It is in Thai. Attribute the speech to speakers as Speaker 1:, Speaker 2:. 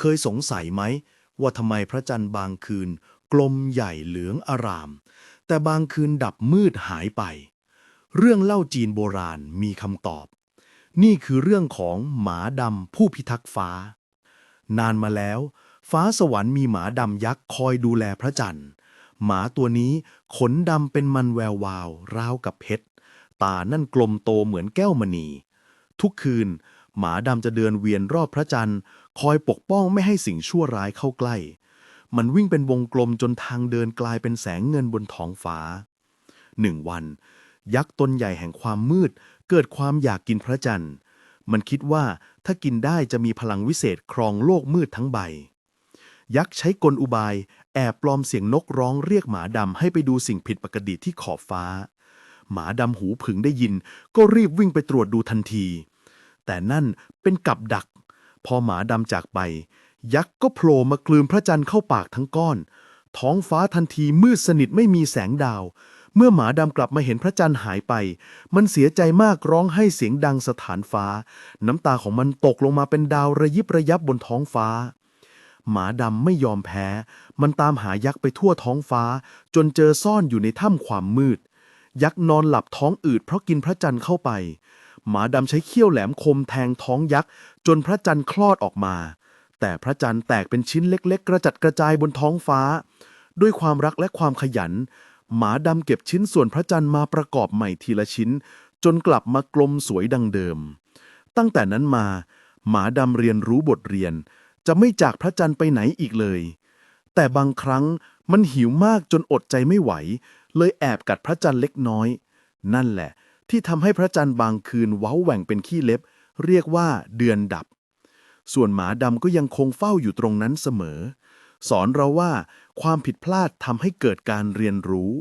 Speaker 1: เคยสงสัยไหม ว่าทำไมพระจันทร์บางคืน กลมใหญ่เหลืองอาราม แต่บางคืนดับมืดหายไป เรื่องเล่าจีนโบราณมีคำตอบ นี่คือเรื่องของหมาดำผู้พิทักษ์ฟ้า นานมาแล้ว ฟ้าสวรรค์มีหมาดำยักษ์คอยดูแลพระจันทร์ หมาตัวนี้ขนดำเป็นมันแวววาว ราวกับเพชรตานั่นกลมโตเหมือนแก้วมณี ทุกคืน หมาดำจะเดินเวียนรอบพระจันทร์ คอยปกป้องไม่ให้สิ่งชั่วร้ายเข้าใกล้ มันวิ่งเป็นวงกลมจนทางเดินกลายเป็นแสงเงินบนท้องฟ้าหนึ่งวัน ยักษ์ตนใหญ่แห่งความมืด เกิดความอยากกินพระจันทร์ มันคิดว่าถ้ากินได้จะมีพลังวิเศษครองโลกมืดทั้งใบ ยักษ์ใช้กลอุบาย แอบปลอมเสียงนกร้องเรียกหมาดำให้ไปดูสิ่งผิดปกติที่ขอบฟ้า หมาดำหูผึ่งได้ยิน ก็รีบวิ่งไปตรวจดูทันที แต่นั่นเป็นกับดัก พอหมาดำจากไป ยักษ์ก็โผล่มากลืนพระจันทร์เข้าปากทั้งก้อน ท้องฟ้าทันทีมืดสนิทไม่มีแสงดาว เมื่อหมาดำกลับมาเห็นพระจันทร์หายไป มันเสียใจมากร้องให้เสียงดังสถานฟ้า น้ำตาของมันตกลงมาเป็นดาวระยิบระยับบนท้องฟ้าหมาดำไม่ยอมแพ้ มันตามหายักษ์ไปทั่วท้องฟ้า จนเจอซ่อนอยู่ในถ้ำความมืด ยักษ์นอนหลับท้องอืดเพราะกินพระจันทร์เข้าไป หมาดำใช้เขี้ยวแหลมคมแทงท้องยักษ์ จนพระจันทร์คลอดออกมา แต่พระจันทร์แตกเป็นชิ้นเล็ก ๆ กระจัดกระจายบนท้องฟ้า ด้วยความรักและความขยัน หมาดำเก็บชิ้นส่วนพระจันทร์มาประกอบใหม่ทีละชิ้น จนกลับมากลมสวยดังเดิม ตั้งแต่นั้นมา หมาดำเรียนรู้บทเรียน จะไม่จากพระจันทร์ไปไหนอีกเลย แต่บางครั้งมันหิวมากจนอดใจไม่ไหว เลยแอบกัดพระจันทร์เล็กน้อย นั่นแหละ ที่ทำให้พระจันทร์บางคืนเว้าแหว่งเป็นขี้เล็บ เรียกว่าเดือนดับ ส่วนหมาดำก็ยังคงเฝ้าอยู่ตรงนั้นเสมอ สอนเราว่าความผิดพลาดทำให้เกิดการเรียนรู้